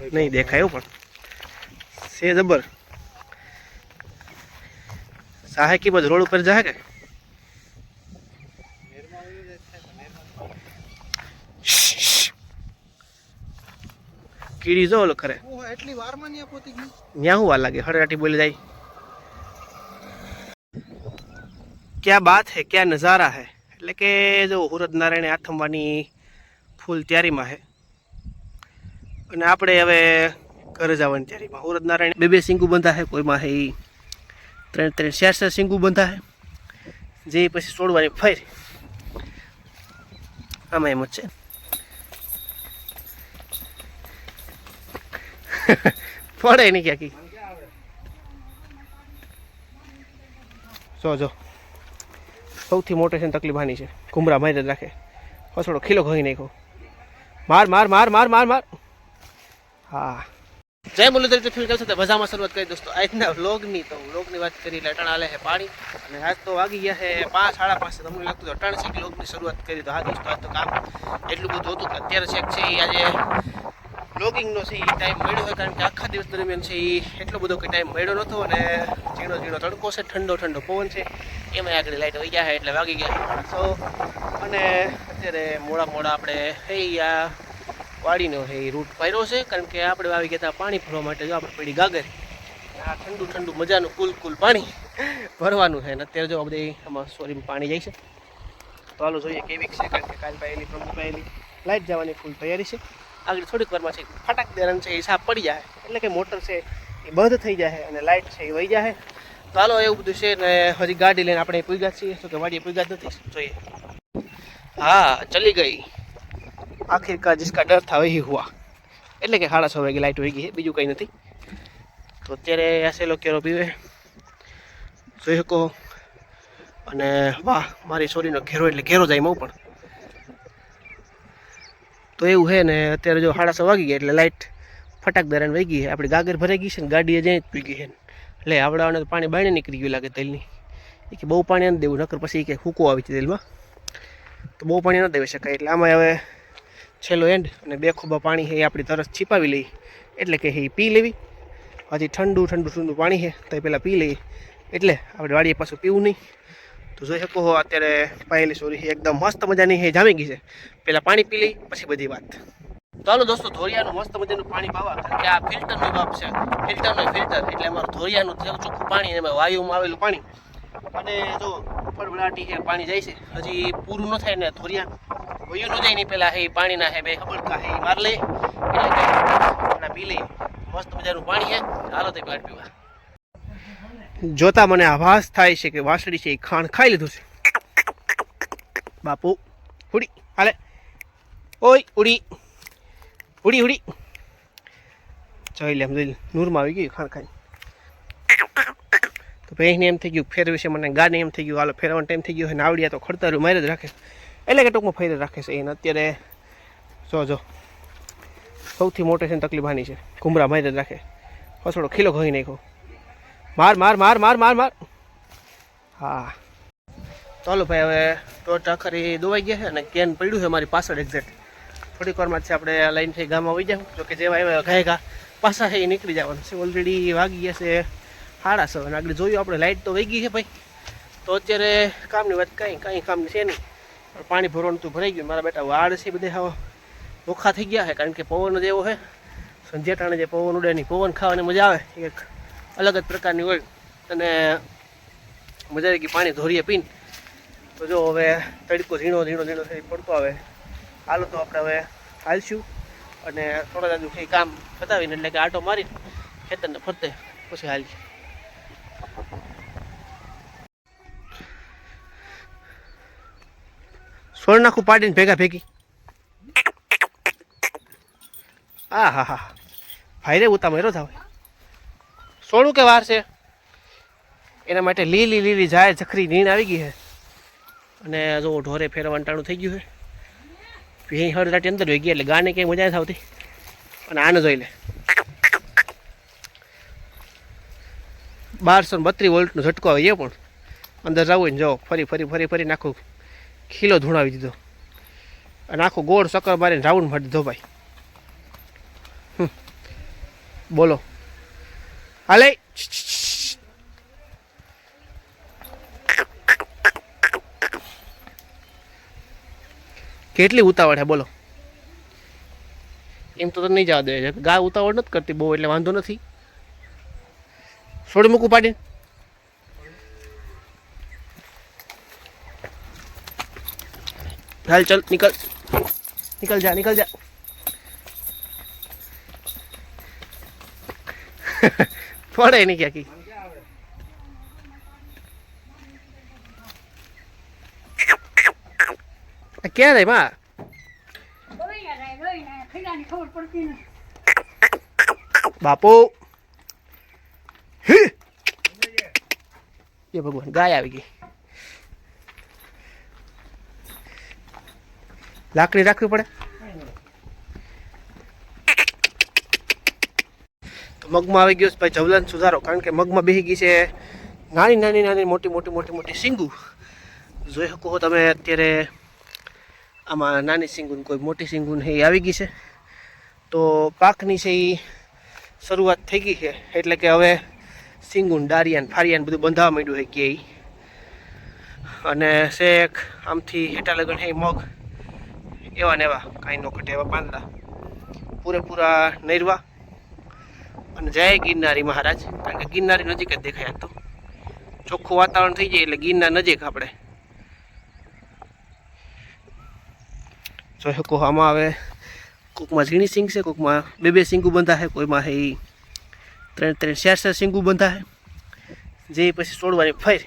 નહીં દેખાય એવું પણ. છે જબર. સાહે બધ રોડ ઉપર જાય કે? કીડી જો ઓલો ખરે. એટલી વારમાં ન્યા ગઈ? હું વાર લાગે? હળરાટી બોલી જાય. ક્યાં બાત હે ક્યાં નજારા હે? એટલે કે જો હુરદ નારાયણે આથમવાની ફૂલ તૈયારીમાં હે. અને આપણે હવે ઘરે જવાની તૈયારીમાં. હુરદ નારાયણ બે બે સિંગુ બંધા છે, કોઈમાં હે ત્રણ ત્રણ ચાર ચાર સિંગુ બંધા હે જે પછી છોડવાની ફેર. આમાં એમ જ છે. પડે નહીં ક્યાંકી જો જો. સૌથી મોટી છે તકલીફ આની છે. કુમરા મારી રાખે. હસડો ખીલો ઘઈ નાખો માર માર માર માર માર માર. હા. જય મુરલીધર તો ફીલ કરશો તો મજામાં શરૂઆત કરી દોસ્તો. આજના વ્લોગની તો વ્લોગની વાત કરી એટલે અટાણ આલે છે પાણી અને આજ તો વાગી ગયા છે પાંચ, સાડા પાંચ તમને લાગતું હતું અટાણ છે વ્લોગની શરૂઆત કરી તો હા દોસ્તો, આજ તો કામ એટલું બધું હતું કે અત્યારે છે છે એ આજે વ્લોગિંગનો છે એ ટાઈમ મળ્યો હોય કારણ કે આખા દિવસ દરમિયાન છે એ એટલો બધો કંઈ ટાઈમ મળ્યો નહોતો અને ઝીણો ઝીણો તડકો છે, ઠંડો ઠંડો પવન છે એમાં આગળ લાઈટ વહી ગયા છે એટલે વાગી ગયા સો અને અત્યારે મોડા મોડા આપણે થઈ આ વાડીનો છે એ રૂટ પાડ્યો છે, કારણ કે આપણે આવી ગયા પાણી ભરવા માટે, જો આપણે પડી ગાગર. આ ઠંડુ ઠંડુ મજાનું કુલ કુલ પાણી ભરવાનું છે. અને અત્યારે જો બધી આમાં સોરીમાં પાણી જાય છે. તો હાલો જોઈએ કેવી છે, કારણ કે કાલ પાયેલી પ્રમુખ પાયેલી લાઈટ જવાની ફૂલ તૈયારી છે. આગળ થોડીક વારમાં છે, ફટાક દેરણ છે, એ સાફ પડી જાય. એટલે કે મોટર છે, એ બંધ થઈ જાય અને લાઇટ છે, એ વહી જાય તો હાલો એવું બધું છે, ને હજી ગાડી લઈને આપણે પૂગ્યા છીએ. તો કે વાડીએ પૂગ્યા નથી. જોઈએ. હા, ચલી ગઈ. આખિરકાર जिसका ડર था वही हुआ એટલે કે સાડા છ વાગે લાઇટ વહી ગઈ છે બીજું કંઈ નથી તો અત્યારે આસેલો કેરો પીવે જોઈ શકો અને વાહ મારી છોરીનો ઘેરો એટલે ઘેરો જાય મઉં પણ તો એવું છે ને અત્યારે જો સાડા છ વાગી ગયા એટલે લાઇટ ફટાક દરાને વહી ગઈ છે આપણી ગાગર ભરાઈ ગઈ છે ને ગાડીએ જ્યાં જ પી ગઈ છે એટલે આવડાવાને તો પાણી બાયણે નીકળી ગયું લાગે તેલની એ કે બહુ પાણી નથી દેવું નકર પછી કે હૂકો આવી છે તેલમાં તો બહુ પાણી ન દેવી શકાય એટલે આમાં હવે છેલ્લો એન્ડ અને બે ખોબા પાણી છે એ આપણી તરસ છીપાવી લઈ એટલે કે એ પી લેવી. હજી ઠંડુ ઠંડુ ઠંડુ પાણી છે, તો એ પહેલાં પી લઈએ. એટલે આપણે વાડીએ પાછું પીવું નહીં. તો જોઈ શકો હો, અત્યારે પાયેલી સોરી એકદમ મસ્ત મજાની હે જામી ગઈ છે. પહેલાં પાણી પી લઈ પછી બધી વાત. ચાલો દોસ્તો, ધોરિયાનું મસ્ત મજાનું પાણી પાવા. કારણ કે આ ફિલ્ટરનું બાપ છે. ફિલ્ટરનું ફિલ્ટર. એટલે અમારું ધોરિયાનું ચોખ્ખું પાણી, એમાં વાયુમાં આવેલું પાણી. અને જો ફળફળાટી છે, પાણી જાય છે. હજી પૂરું ન થાય ને ધોરિયા. ન જાય નહીં પહેલાં એ પાણીના, હે, બે હબડકા હે, માર લે. એટલે કે પી લે મસ્ત મજાનું પાણી હે. હાલો તે પાણી પીવા. જોતા મને આભાસ થાય છે કે વાસળી છે એ ખાણ ખાઈ લીધું છે. બાપુ, ઉડી, હાલે. ઓય, ઉડી. ઉડી ઉડી. જોઈ લે, એમ જોઈ નૂરમાં આવી ગયું ખાણ ખાઈ તો પહેને એમ થઈ ગયું, ફેરવે છે મને, ગાને એમ થઈ ગયું. હાલો, ફેરવાનો ટાઈમ થઈ ગયો હોય આવડ્યા તો ખડતારું મારે જ રાખે. એટલે કે ટૂંકમાં ફરી રાખે છે. એને અત્યારે જો જો. સૌથી મોટી છે તકલીફ આની છે. ઘુમરા મારી રાખે. હસડો ખીલો ઘઈ નાખો માર માર માર માર માર માર. હા. ચાલો ભાઈ, હવે ટોટ આખરી દોવાઈ ગયા છે અને કેન પડ્યું છે મારી પાછળ એક્ઝેક્ટ થોડીક વારમાં છે આપણે લાઈન થઈ ગામમાં આવી જાઉં. જોકે જેવા આવ્યા ઘાય ઘા પાછા છે એ નીકળી જવાનું છે. ઓલરેડી વાગી ગયા છે સાડા અને આગળ જોયું આપણે લાઇટ તો વહી ગઈ છે ભાઈ. તો અત્યારે કામની વાત કાંઈ કાંઈ કામની છે નહીં. પણ ભરવાનું તો ભરાઈ ગયું. મારા બેટા વાડ છે બધે હવે ઓખા થઈ ગયા છે, કારણ કે પવન જ એવો છે. સંધ્યા ટાણે જે પવન ઉડે નહીં પવન ખાવાની મજા આવે. એક અલગ જ પ્રકારની હોય. અને મજા આવી ગઈ પાણી ધોરીએ પીને. તો જો હવે તડકો ઝીણો ઝીણો ઝીણો થઈ પડતો આવે. હાલો તો આપણે હવે હાલશું. અને થોડા દાદુ કંઈ કામ પતાવીને એટલે કે આટો મારી ખેતરને ફરતે પછી હાલી સોળ નાખું પાડીને ભેગા ભેગી. હા હા હા. ભાઈ રે ઉતા મેરો થાવ. સોળું કે વાર છે? એના માટે લીલી લીલી જાય જખરી નીણ આવી ગઈ છે. અને જો ઢોરે ફેરવાનું ટાણું થઈ ગયું છે. ભેં હળદાટી અંદર હોઈ ગઈ એટલે ગાને કંઈ મજા આવતી. અને આને જોઈ લે. બારસો બત્રીસ વોલ્ટનો ઝટકો આવે એ પણ. અંદર જવું ને જાઓ ફરી ફરી ફરી ફરી નાખું. ખીલો ધૂણાવી દીધો. અને આખો ગોળ ચક્કર મારીને રાઉન્ડ મારી દીધો ભાઈ. બોલો. હાલે. કેટલી ઉતાવળ છે, બોલો. એમ તો નહીં જવા દે ગાય ઉતાવળ નથી કરતી બહુ, એટલે વાંધો નથી. છોડી મૂકું પાડી હાલ ચલ નિકલ निकल जा निकल जा પડે નહીં ક્યાંકી આ ક્યાં રે માં લોહીને જાય, લોહીને. ખીલાની ખબર પડતી નથી. બાપુ હે ભગવાન ગાય આવી ગઈ લાકડી રાખવી પડે? મગમાં આવી ગયો છે ભાઈ જવલન સુધારો, કારણ કે મગમાં બેસી ગઈ છે નાની નાની નાની, મોટી મોટી મોટી મોટી સિંગુ. જોઈ શકો તમે અત્યારે આમાં નાની સિંગુ કોઈ મોટી સિંગુ ને એ આવી ગઈ છે. તો પાકની છે એ શરૂઆત થઈ ગઈ છે, એટલે કે હવે સિંગુન ડારિયાન ફારિયાન બધું બંધાવા માંડ્યું છે કે. અને શેક, આમથી હેઠા લગન હે મગ. એવા ને એવા, કાંઈ નો ઘટે એવા પાંદડા. પૂરેપૂરા નૈરવા. અને જય ગિરનારી મહારાજ, કારણ કે ગિરનારી નજીક જ દેખાય તો. ચોખ્ખું વાતાવરણ થઈ જાય એટલે ગિરનાર નજીક આપણે. જોઈ શકો આમાં આવે કોકમાં ઝીણી સિંગ છે, કોકમાં બે બે સિંગુ બંધા છે, કોઈમાં એ ત્રણ ત્રણ ચાર ચાર સિંગુ બંધા છે. જે પછી છોડવાની ફેર.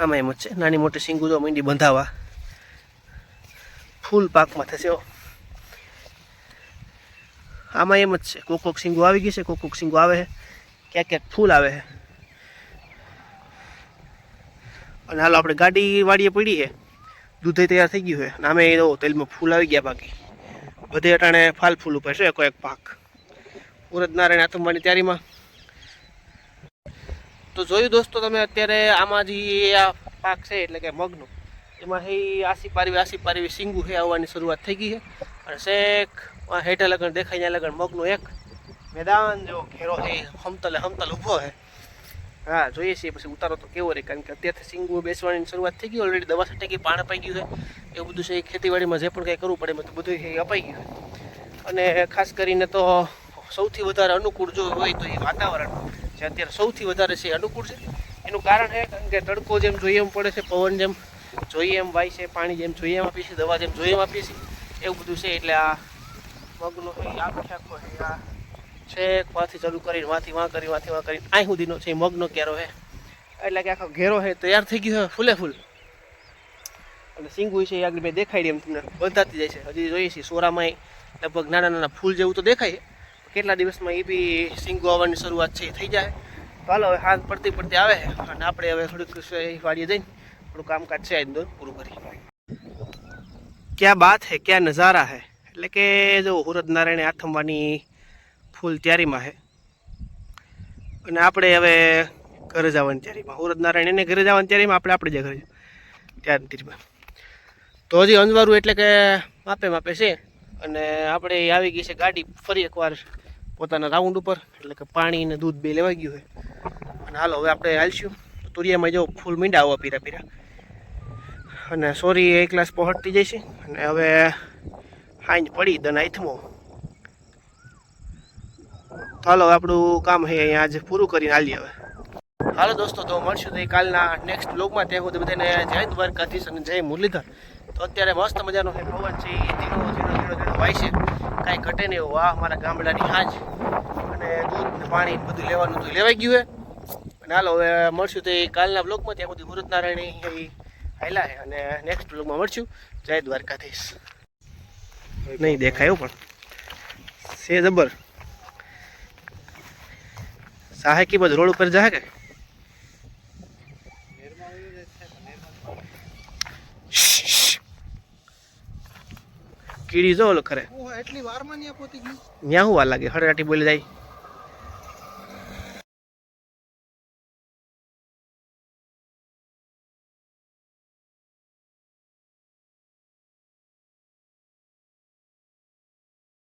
આમાં એમ જ છે, નાની મોટી સિંગુ તો મીંડી બંધાવા. ફૂલ પાકમાં થશે આમાં એમ જ છે કોક કોક સિંગો આવી ગઈ છે કોક કોક સિંગો આવે છે. ક્યાંક ક્યાંક ફૂલ આવે છે. અને હાલો આપણે ગાડી વાડીએ પડી છે. દૂધે તૈયાર થઈ ગયું છે. અને આમે એ તેલમાં ફૂલ આવી ગયા બાકી. બધે અટાણે ફાલ ફૂલ ઉપર છે, કોઈક પાક. ઉરજ નારાયણ આતંબાની તૈયારીમાં. તો જોયું દોસ્તો તમે અત્યારે આમાં જે આ પાક છે, એટલે કે મગનો. એમાં હે આસી પારવી આસી પારવી સિંગુ હે આવવાની શરૂઆત થઈ ગઈ છે અને આ હેઠે લગન દેખાય, ત્યાં લગન મગનો એક મેદાન જો ઘેરો હે. હમતલે, હમતલ ઊભો છે હા, જોઈએ છીએ પછી ઉતારો તો કેવો રહે કારણ કે અત્યારથી સિંગુ બેસવાની શરૂઆત થઈ ગઈ ઓલરેડી દવા છટાઈ ગઈ પાણી અપાઈ ગયું છે. એવું બધું છે, એ ખેતીવાડીમાં જે પણ કંઈ કરવું પડે તો બધું એ અપાઈ ગયું અને ખાસ કરીને તો સૌથી વધારે અનુકૂળ જો હોય તો એ વાતાવરણ જે અત્યારે સૌથી વધારે છે અનુકૂળ છે. એનું કારણ છે કારણ કે તડકો જેમ જોઈએ એમ પડે છે, પવન જેમ. જોઈએ એમ વાય છે, પાણી જેમ જોઈએ એમ આપીએ છીએ, દવા જેમ જોઈએ એમ આપીએ છીએ, એવું બધું છે એટલે આ મગનો આખે આખો છે આ છેક વાથી ચાલુ કરીને, વાથી વાં કરી, વાથી વાં કરીને અહીં સુધીનો છે મગનો કેરો છે. એટલે કે આખો ઘેરો છે, તૈયાર થઈ ગયો ફૂલે ફૂલ. અને સિંગુ છે, એ આગળ મેં દેખાડી એમ તમને, બંધાતી જાય છે. હજી જોઈએ છીએ સોરામાં લગભગ નાના નાના ફૂલ જેવું તો દેખાય કેટલા દિવસમાં એ બી સિંગુ આવવાની શરૂઆત છે, એ થઈ જાય. તો હાલો હવે હાથ પડતી પડતી આવે અને આપણે હવે થોડીક વાડીએ જઈને થોડું કામકાજ છે આજનું પૂરું કરી ક્યાં બાત હે, ક્યાં નજારા હે? એટલે કે જો હુરત નારાયણે આથમવાની ફૂલ તૈયારીમાં છે અને આપણે હવે ઘરે જવાની તૈયારીમાં. હુરત નારાયણ એને ઘરે જવાની તૈયારીમાં, આપણે આપણે જે ઘરે ત્યારની તૈયારીમાં. તો હજી અંજવારું એટલે કે માપે માપે છે. અને આપણે આવી ગઈ છે ગાડી ફરી એકવાર પોતાના રાઉન્ડ ઉપર. એટલે કે પાણી ને દૂધ બે લેવાઈ ગયું છે. અને હાલો, હવે આપણે હાલશું. તુરિયામાં જો ફૂલ મીંડા આવવા પીરા પીરા. અને સોરી એક ક્લાસ પહોંચતી જઈશ અને હવે હાંજ પડી દન આઈથમો તો હાલો, આપણું કામ છે અહીંયા આજે પૂરું કરીને હાલીએ હવે. હાલો દોસ્તો, તો મળશું તો કાલના નેક્સ્ટ બ્લોગમાં ત્યાં સુધી બધાને જય દ્વારકાધીશ અને જય મુરલીધર. તો અત્યારે મસ્ત મજાનો છે પવન છે, એ ધીરો ધીરો ધીરો ધીરો વાય છે. કાંઈ ઘટે નહીં વાહ અમારા ગામડાની હાજ. અને દૂધ ને પાણી બધું લેવાનું હતું લેવાઈ ગયું છે અને હાલો, હવે મળશું તો કાલના બ્લોગમાં ત્યાં સુધી હુરત નારાયણ હાયલા છે અને નેક્સ્ટ બ્લોગમાં મળશું. જય દ્વારકાધીશ. નહીં દેખાયું પણ. સે જબર. સાહેકી બધ રોડ ઉપર જાય કે? કીડી જો ઓલો ખરે. એટલી વારમાં ન્યા પોતી ગઈ. ત્યાં હું વાર લાગે? હળરાટી બોલી જાય.